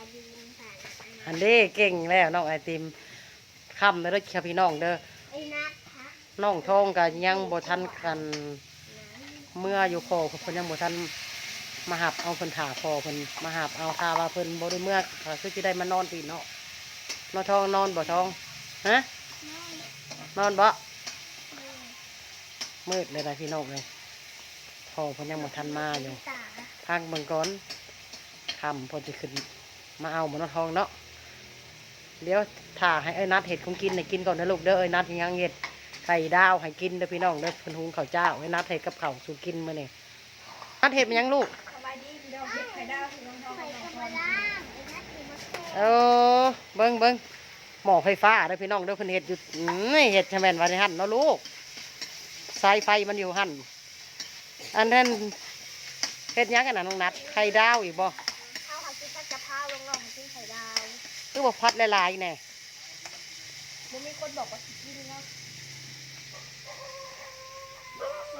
ายดีน้องสารอันนี้เก่งแล้วน้องไอติมค่ำเด้อค่ะพี่น้องเด้อไอ้นัทคะน้องทองก็ยังบ่ทันกัน เมื่ออยู่คอเพิ่นยังบ่ทันมาหับเอาเพิ่นถาพอเพิ่นมาหับเอาถ้าว่าเพิ่นบ่ได้เมื่อก็คือสิได้มานอนพี่เนาะนอนทองนอนบ่ทองฮะนอนบ่มืดเลยนะพี่น้องเลยพอเพิ่นยังบ่ทันมาอยู่ตาพักเบิ่งก่อนค่ำพอจะขึ้น มาเอาบ่นอนทองเนาะเดี๋ยวถ้าให้เอ้ยนัดเห็ดของกินให้กินก่อนนะลูกเด้อเอ้ยนัดยังเห็ดไข่ดาวให้กินเด้อพี่น้องเด้อเพิ่นหุงข้าวเจ้าเอ้ยนัดเห็ดกับข้าวสู่กินมื้อนี้นัดเห็ดมันยังลูกสบายดีพี่น้องเฮ็ดไข่ดาวพี่น้องทองไข่น้องธรทรมองดาไอ้นัทคือมะเขือเออเบิ่งเบิ่งหม้อไฟฟ้าเด้อพี่น้องเด้อเพิ่นเฮ็ดอยู่นี่เฮ็ดใช่แม่นว่าในหั่นเนาะลูกสายไฟมันอยู่หั่นอันนั้นเฮ็ดหยังกันน่ะน้องนัดไข่ดาวอีกบ่ ลงลองกินไข่ดาวคือบ่พัดหลายๆแน่บ่มีคนบอกว่าสิกินเนาะ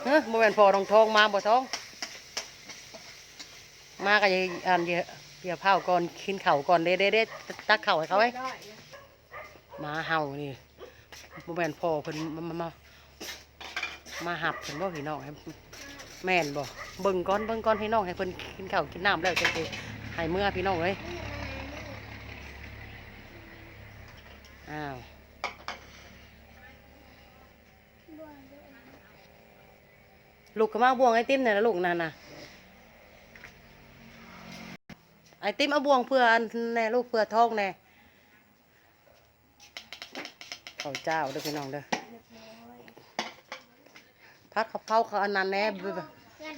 เฮ้ยบ่แม่นพอทองทองมาบ่ทอง มาก็อย่าอันเยอะเดี๋ยวเผาก่อนกินข้าวก่อนเด้เด้เด้ตักข้าวให้เขาไว้ได้หมาเห่านี่บ่แม่นพ่อเพิ่นมามามามาหับเพิ่นบ่พี่น้องให้แม่นบ่เบิ่งก่อนเบิ่งก่อนพี่น้องให้เพิ่นกินข้าวกินน้ำแล้วจังสิให้เมื่อพี่น้องเอ้ย อ้าวลูกก็มาเอาบ่วงไอติมนี่นนะลูกนั่นน่ะไอติมเอาบ่วงเพื่ออันแน่ลูกเพื่อท้องแน่ข้าวเจ้าเด้อพี่น้องเด้อพัดข้าวเผาเขาอันนั้นแน่เงิน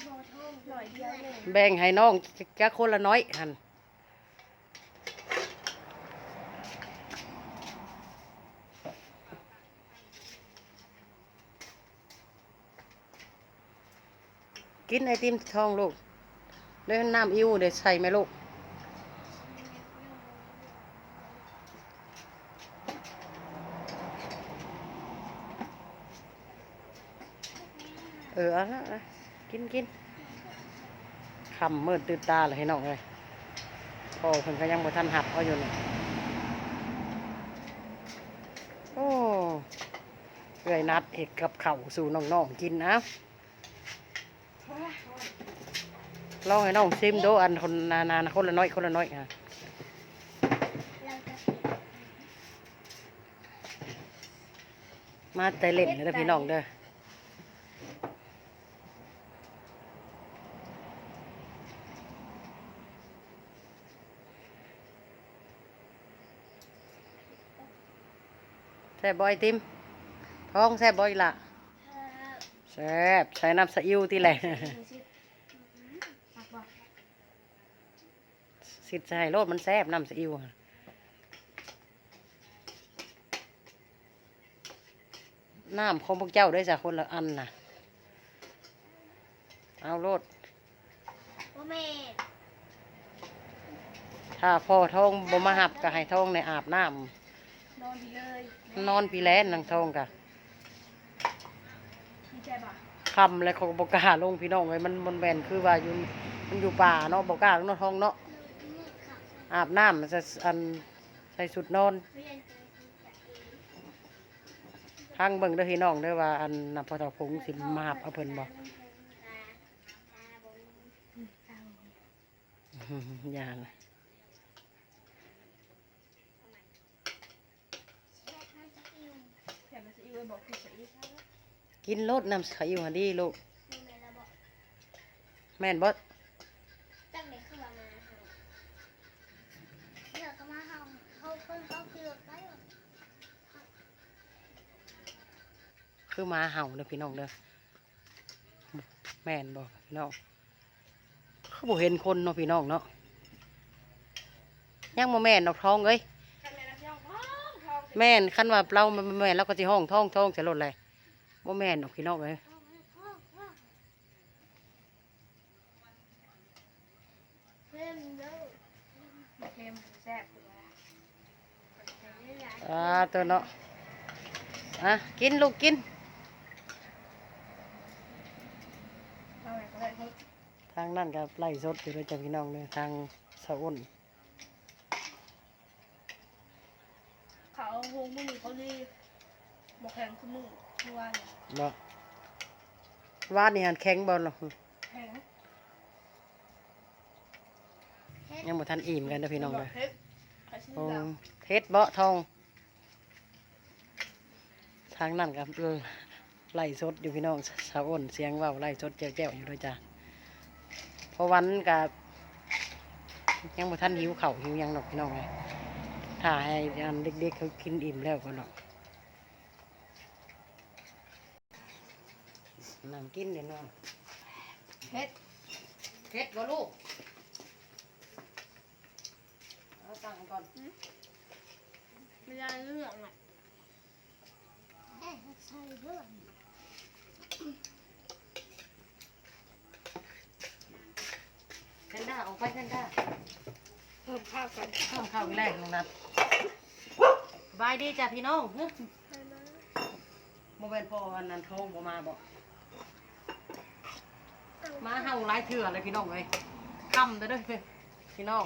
โบทุ่งหน่อยเดียวเลยแบ่งให้น้องแค่คนละน้อยหัน กินไอติมทองลูกเล่นน้ำอิ่วเดี๋ยวใส่ไหมลูกเออเอาละเอากินกินคำมืดตื่นตาเลยให้น้องเลยพ่อเพิ่นก็ยังบ่ทันหับเอาอยู่นี่โอ้เอื่อยนัดเอกกับเข่าสู่น้องๆกินนะ ลองให้น้องซิมดูอันคนนานๆคนละน้อยคนละน้อยอะมาแต่เล่นเลยเด้อพี่น้องเด้อแซ่บบ่ไอติมท้องแซ่บบอีหล่ะ แซ่บใช้น้ำซีอิ๊วที่แหละหักบ่สิใส่โลดมันแซ่บน้ำซีอิ๊วอะน้ำของพวกเจ้าด้วยจ้ะคนละอันน่ะ เอาโลดโอเมนถ้าพ่อท้องบ่มาหับก็ให้ท้องในอาบน้นอนดีเลยำนอนปีแล้นนางท้องกะดีใจบ่ คำแล้วเขาก็บกาลงพี่น้องเลยมันมันแบนคือว่าอยู่มันอยู่ป่าเนาะบกล้าลงนอนท้องเนาะอาบน้ำมันจะอันใส่สุดนอนทางเบิ่งเด้อพี่น้องเด้อว่าอันนำพอตาพงสิมาหับเอาเพิ่นบ่อย่าลยแถมมันสิอีไว้บอกคือใสิอี กินโลดน้ำซีอิ๊วหันดีลูก แม่นบ่ตั้งแต่เข้ามาเดี๋ยวก็มาเฮาเขาคนเขาคือรถได้หรอคือหมาเห่าเด้อพี่น้องเด้อแม่นบ่พี่น้องเขาบ่เห็นคนเนาะพี่น้องเนาะยังบ่แม่นดอกท้องเอ้ยคันแม่น้ำยองท้องท้องแม่นคันว่าเรามันแม่นเราก็สิห้องท้องท้องจะลดเลย บ่แม่นดอกพี่น้องเอ้ยอ่าตัวเนาะอะกินลูกกิน ทางนั่นก็ไล่สดอยู่เลยจ้ะพี่น้องเลยทางสะอ้นเอาวงมือเขาดีบอกแข็งคือมือ เมื่อวานเนี่ยบ่วาดนี่หันแข็งบ่ล่ะแข็งยังบ่ทันอิ่มกันเด้อพี่น้องบเด้ออกเฮ็ดใครชื่อโอ้ดาวเฮ็ดเบาะทอง ทางนั้นครับไล่สดอยู่พี่น้องสาวอ้นเสียงเว้าไล่สดแจ้วๆอยู่ด้วยจ้ะเพราะวันกับยังบ่ทันหิวข้าวหิวหยังดอกพี่น้องเลยถ้าให้อันเด็กๆเขากินอิ่มแล้วก็ดอก นั่งกินเดี๋ยวน้องเฮ็ดเฮ็ดบ่ลูกเอาตั้งก่อนไม่ได้เรื่องอะเอ๊ะใส่เรื่องแพนด้าออกไปแพนด้าเพิ่มข้าวกันข้าวข้าวอีกแรกน้องนัดสบายดีจ้ะพี่น้องเฮ้ยใส่มาโมเมนพออันนั้นเขาบ่มาบอก มาเฮาหลายเถื่อเลยพี่น้องเลยค่ำเด้อเด้อพี่น้อง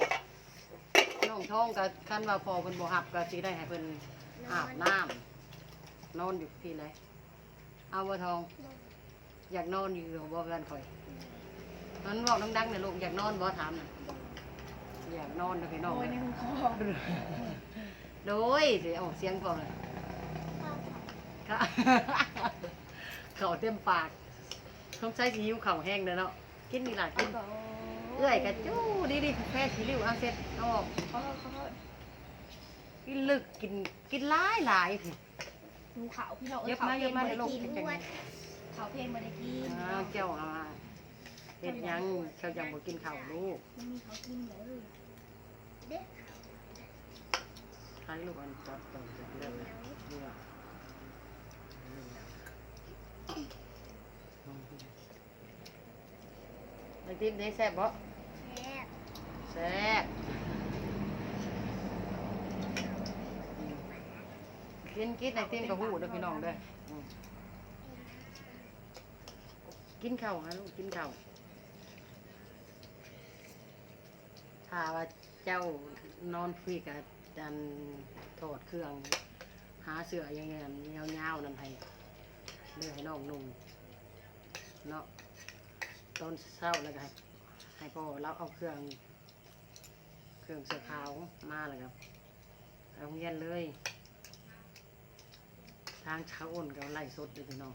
น้องท้องกับคันว่าพอเพิ่นบ่หับก็สิได้ให้เพิ่นอาบน้ำนอนอยู่พี่เลยเอาบ่ทอง อยากนอนอยู่บ่เพื่อนข่อยนั้นบอกดังๆหน่อยลูกอยากนอนบ่ถามน่ะอยากนอนเด้อพี่น้องโอ้ยในเอ้ยหูคอโดยสิเอาเสียงพอเลยข้าวผัดค่ะเขาเต็มปาก ต้องใช้ซีอิ๊วเข่าวแห้งเด้อเนาะกินนี่ล่ะกินเอื้อยกะจู้ดีดีแค่สีริ้วเอาเสร็จเอาออกเขาเขาเขากินลึกกินกินหลายหลายสิหูขาวพี่น้องเยอะมาเยอะมาเดี๋ยวลงกินกินอ้วกันนขาวเพลงมาได้กินอ้าวเจ้าเอามาเห็ดหยังเขายังบ่กินข้าวลูกมันมีเขากินเลยเด็กใช้ลูกอันจับจับจับเริ่มเลยเลือก ไอติมได้แซ่บบ่แซ่บแซ่บกินกินไอติมกับหูเด้อพี่น้องเด้ออืมกินข้าวฮะลูกกินข้าวถ้าว่าเจ้านอนคุยกับจันถอดเครื่อง หาเสื้ออยังไงยาวๆนั่นให้เลือให้น้องนุ่งเนาะ ตอนเช้าแล้วก็ให้ให้พ่อเราเอาเครื่อง เครื่องเสื้อขาวมาแล้วครับไปโรงเรียนเลย ทางเช้าอ่นกับไล่สดอยู่พี่น้อง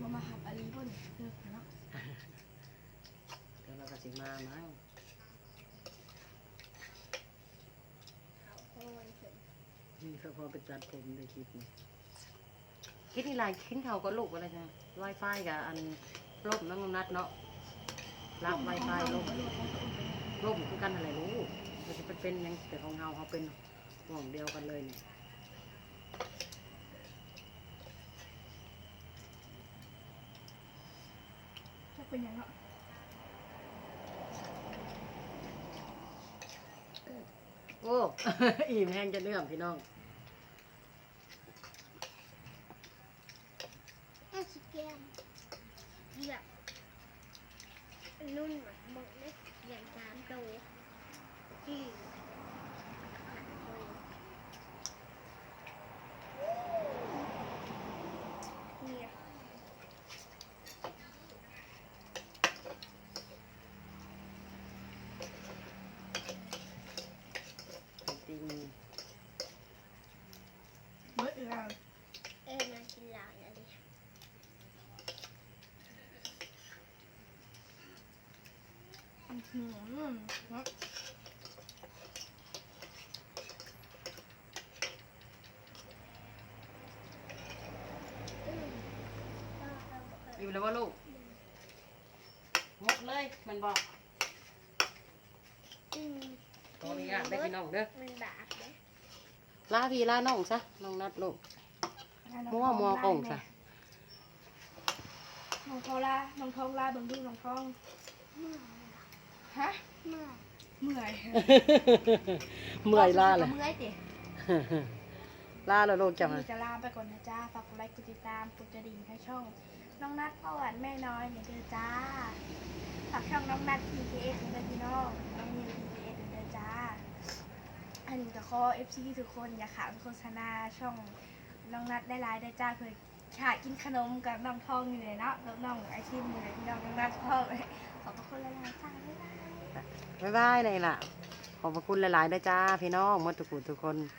มามาหับอาลีพ่นเลิกเนาะเดี๋ยวเราก็สิมามั้งข้าวโพดถึงนี่เขาพอไปจัดผมในคลิปนี้ คิดนี่ไรคิดเขาก็ลูกอะไรใช่ไวไฟกับอันล่มน้องนัดเนาะรับไวไฟล่มล่มคือกันอะไรรู้มันจะเป็นเป็นหยังแต่ของเฮาเขาเป็นห่วงเดียวกันเลยนี่จะเป็นยังเนาะโอ้ อิ่มแห้งจะเนื่อมพี่น้อง แค่ชิคแกมแบบ รุ่นหมือนหมดเลยอย่างสามตัวที่เนี่ย ไอติม เบิดแล้ว เอ็มากินหลายอะไร อื้อหือเนาะ อยู่ แล้วว่าลูกหมดเลยมันบอกอืมขออนุญาตได้พี่น้องเด้อมันบาปนะลาพี่ลาน้องซะน้องนัดลูกมัวมัวกงซะน้องทองลาน้องทองลาเบิ่งดูน้องทองเมื่อยฮะเมื่อยเมื่อยเมื่อยลาเลยเมื่อยติลาแล้วลูกจะมานี่จะลาไปก่อนนะจ้าฝากกดไลค์กดติดตามกดกระดิ่งให้ช่อง น้องนัดพ่อหวานแม่น้อยเนี่ยเด้อจ้าฝากช่องน้องนัด TPS เด้อพี่น้องน้องนิว TPS เด้อจ้าให้คันนี้ก็ขอ FC ทุกคนอย่าขาดโฆษณาช่องน้องนัดได้หลายได้จ้าเพื่อขากินขนมกับน้องทองอยู่เลยเนาะแล้วน้องไอชิมอยู่เลยพี่น้องน้องนัดพ่อเลยขอบพระคุณหลายๆจ้าบ๊ายบาย บ๊ายบายเลยล่ะ ขอบพระคุณหลายๆด้วยจ้าพี่น้องหมดทุกคนทุกคน